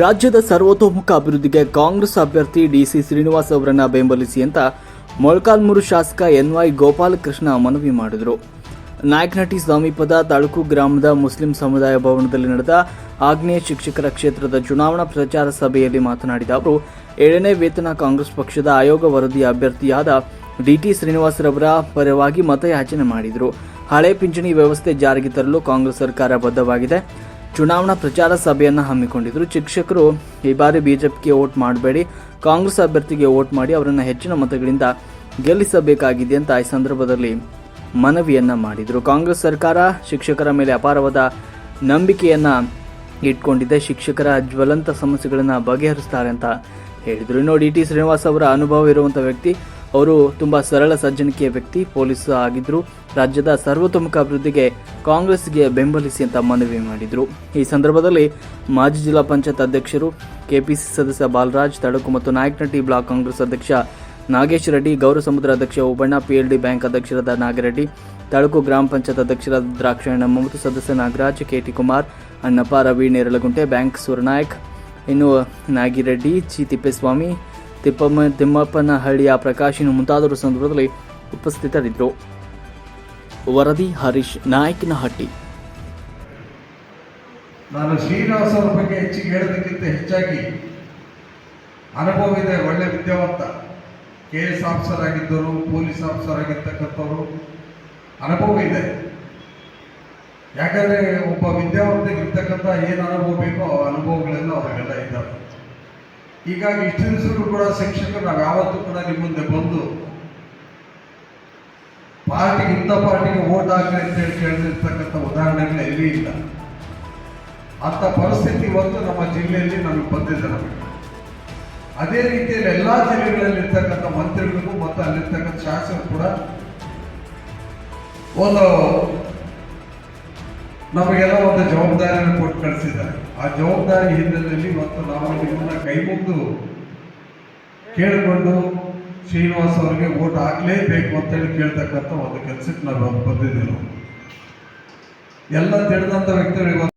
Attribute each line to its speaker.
Speaker 1: ರಾಜ್ಯದ ಸರ್ವತೋಮುಖ ಅಭಿವೃದ್ಧಿಗೆ ಕಾಂಗ್ರೆಸ್ ಅಭ್ಯರ್ಥಿ ಡಿಸಿ ಶ್ರೀನಿವಾಸ್ ಅವರನ್ನು ಬೆಂಬಲಿಸಿ ಅಂತ ಮೊಳಕಾಲ್ಮೂರು ಶಾಸಕ ಎನ್ವೈ ಗೋಪಾಲಕೃಷ್ಣ ಮನವಿ ಮಾಡಿದರು. ನಾಯಕನಹಟ್ಟಿ ಸಮೀಪದ ತಳುಕು ಗ್ರಾಮದ ಮುಸ್ಲಿಂ ಸಮುದಾಯ ಭವನದಲ್ಲಿ ನಡೆದ ಆಗ್ನೇಯ ಶಿಕ್ಷಕರ ಕ್ಷೇತ್ರದ ಚುನಾವಣಾ ಪ್ರಚಾರ ಸಭೆಯಲ್ಲಿ ಮಾತನಾಡಿದ ಅವರು, ಏಳನೇ ವೇತನ ಕಾಂಗ್ರೆಸ್ ಪಕ್ಷದ ಆಯೋಗ ವರದಿಯ ಅಭ್ಯರ್ಥಿಯಾದ ಡಿಟಿ ಶ್ರೀನಿವಾಸರವರ ಪರವಾಗಿ ಮತಯಾಚನೆ ಮಾಡಿದರು. ಹಳೆ ಪಿಂಚಣಿ ವ್ಯವಸ್ಥೆ ಜಾರಿಗೆ ತರಲು ಕಾಂಗ್ರೆಸ್ ಸರ್ಕಾರ ಬದ್ಧವಾಗಿದೆ. ಚುನಾವಣಾ ಪ್ರಚಾರ ಸಭೆಯನ್ನು ಹಮ್ಮಿಕೊಂಡಿದ್ದರು ಶಿಕ್ಷಕರು ಈ ಬಾರಿ ಬಿಜೆಪಿಗೆ ವೋಟ್ ಮಾಡಬೇಡಿ, ಕಾಂಗ್ರೆಸ್ ಅಭ್ಯರ್ಥಿಗೆ ವೋಟ್ ಮಾಡಿ ಅವರನ್ನು ಹೆಚ್ಚಿನ ಮತಗಳಿಂದ ಗೆಲ್ಲಿಸಬೇಕಾಗಿದೆ ಅಂತ ಈ ಸಂದರ್ಭದಲ್ಲಿ ಮನವಿಯನ್ನ ಮಾಡಿದರು. ಕಾಂಗ್ರೆಸ್ ಸರ್ಕಾರ ಶಿಕ್ಷಕರ ಮೇಲೆ ಅಪಾರವಾದ ನಂಬಿಕೆಯನ್ನ ಇಟ್ಕೊಂಡಿದೆ. ಶಿಕ್ಷಕರ ಜ್ವಲಂತ ಸಮಸ್ಯೆಗಳನ್ನು ಬಗೆಹರಿಸ್ತಾರೆ ಅಂತ ಹೇಳಿದರು. ಇನ್ನು ಡಿ ಟಿ ಶ್ರೀನಿವಾಸ್ ಅವರ ಅನುಭವ ಇರುವಂಥ ವ್ಯಕ್ತಿ ಅವರು ತುಂಬ ಸರಳ ಸಜ್ಜನಿಕೆಯ ವ್ಯಕ್ತಿ, ಪೊಲೀಸ್ ಆಗಿದ್ದರು. ರಾಜ್ಯದ ಸರ್ವತೋಮುಖ ಅಭಿವೃದ್ಧಿಗೆ ಕಾಂಗ್ರೆಸ್ಗೆ ಬೆಂಬಲಿಸಿ ಅಂತ ಮನವಿ ಮಾಡಿದರು. ಈ ಸಂದರ್ಭದಲ್ಲಿ ಮಾಜಿ ಜಿಲ್ಲಾ ಪಂಚಾಯತ್ ಅಧ್ಯಕ್ಷರು ಕೆಪಿಸಿ ಸದಸ್ಯ ಬಾಲರಾಜ್, ತಡಕು ಮತ್ತು ನಾಯಕನಟ್ಟಿ ಬ್ಲಾಕ್ ಕಾಂಗ್ರೆಸ್ ಅಧ್ಯಕ್ಷ ನಾಗೇಶ್ ರೆಡ್ಡಿ, ಗೌರ ಸಮುದ್ರ ಅಧ್ಯಕ್ಷ ಓಬಣ್ಣ ಪಿಎಲ್ಡಿ ಬ್ಯಾಂಕ್ ಅಧ್ಯಕ್ಷರಾದ ನಾಗರೆಡ್ಡಿ ತಳಕು ಗ್ರಾಮ ಪಂಚಾಯತ್ ಅಧ್ಯಕ್ಷರಾದ ದ್ರಾಕ್ಷಾಯಣಮ್ಮ ಮತ್ತು ಸದಸ್ಯ ನಾಗರಾಜ್, ಕೆಟಿ ಕುಮಾರ್, ಅಣ್ಣಪ್ಪ, ರವಿ, ನೇರಳಗುಂಟೆ, ಬ್ಯಾಂಕ್ ಸುರನಾಯಕ್ ಇನ್ನು ನಾಗಿರೆಡ್ಡಿ ಜಿ ತಿಪ್ಪೇಸ್ವಾಮಿ ತಿಪ್ಪಮ್ಮ ತಿಮ್ಮಪ್ಪನಹಳ್ಳಿಯ ಪ್ರಕಾಶಿನ ಮುಂತಾದವರ ಸಂದರ್ಭದಲ್ಲಿ ಉಪಸ್ಥಿತರಿದ್ದರು. ವರದಿ ಹರೀಶ್ ನಾಯಕನಹಟ್ಟಿ.
Speaker 2: ನಾನು ಶ್ರೀನಿವಾಸ ಅವ್ರ ಬಗ್ಗೆ ಹೆಚ್ಚಿಗೆ ಹೇಳೋದಕ್ಕಿಂತ ಹೆಚ್ಚಾಗಿ ಅನುಭವ ಇದೆ ಒಳ್ಳೆ ವಿದ್ಯಾವಂತ. ಕೆ ಎಸ್ ಆಫೀಸರ್ ಆಗಿದ್ದರು, ಪೊಲೀಸ್ ಆಫೀಸರ್ ಆಗಿರ್ತಕ್ಕಂಥವ್ರು. ಅನುಭವ ಇದೆ. ಯಾಕಂದರೆ ಒಬ್ಬ ವಿದ್ಯಾವಂತಿಗೆ ಇರ್ತಕ್ಕಂಥ ಏನು ಅನುಭವ ಬೇಕೋ ಆ ಅನುಭವಗಳೆಲ್ಲ ಅವರಿಗೆಲ್ಲ ಇದ್ದಾವೆ. ಹೀಗಾಗಿ ಇಷ್ಟು ಕೂಡ ಶಿಕ್ಷಕರು ನಾವು ಯಾವತ್ತೂ ಕೂಡ ನಿಮ್ಮ ಮುಂದೆ ಬಂದು ಪಾರ್ಟಿಗೆ ಇಂಥ ಪಾರ್ಟಿಗೆ ಓಟ್ ಹಾಕಿ ಅಂತ ಹೇಳಿ ಕೇಳಿರ್ತಕ್ಕಂಥ ಉದಾಹರಣೆಗಳು ಎಲ್ಲಿ ಇಲ್ಲ. ಅಂಥ ಪರಿಸ್ಥಿತಿ ಇವತ್ತು ನಮ್ಮ ಜಿಲ್ಲೆಯಲ್ಲಿ ನಮಗೆ ಬಂದಿದೆ ನಮಗೆ. ಅದೇ ರೀತಿಯಲ್ಲಿ ಎಲ್ಲ ಜಿಲ್ಲೆಗಳಲ್ಲಿ ಇರ್ತಕ್ಕಂಥ ಮಂತ್ರಿಗಳಿಗೂ ಮತ್ತು ಅಲ್ಲಿರ್ತಕ್ಕಂಥ ಶಾಸಕರು ಕೂಡ ಒಂದು ನಮಗೆಲ್ಲ ಒಂದು ಜವಾಬ್ದಾರಿಯನ್ನು ಕೊಟ್ಟು ಕಳಿಸಿದ್ದಾರೆ ಆ ಜವಾಬ್ದಾರಿ ಹಿನ್ನೆಲೆಯಲ್ಲಿ ಮತ್ತು ನಾವು ನಿಮ್ಮನ್ನ ಕೈ ಮುಗಿದು ಕೇಳಿಕೊಂಡು ಶ್ರೀನಿವಾಸ್ ಅವರಿಗೆ ಓಟ್ ಹಾಕ್ಲೇಬೇಕು ಅಂತೇಳಿ ಕೇಳ್ತಕ್ಕಂಥ ಒಂದು ಕೆಲಸಕ್ಕೆ ನಾವು ಬಂದಿದ್ದೇವೆ. ಎಲ್ಲ ತಿಳಿದಂಥ ವ್ಯಕ್ತಿಗಳಿಗೆ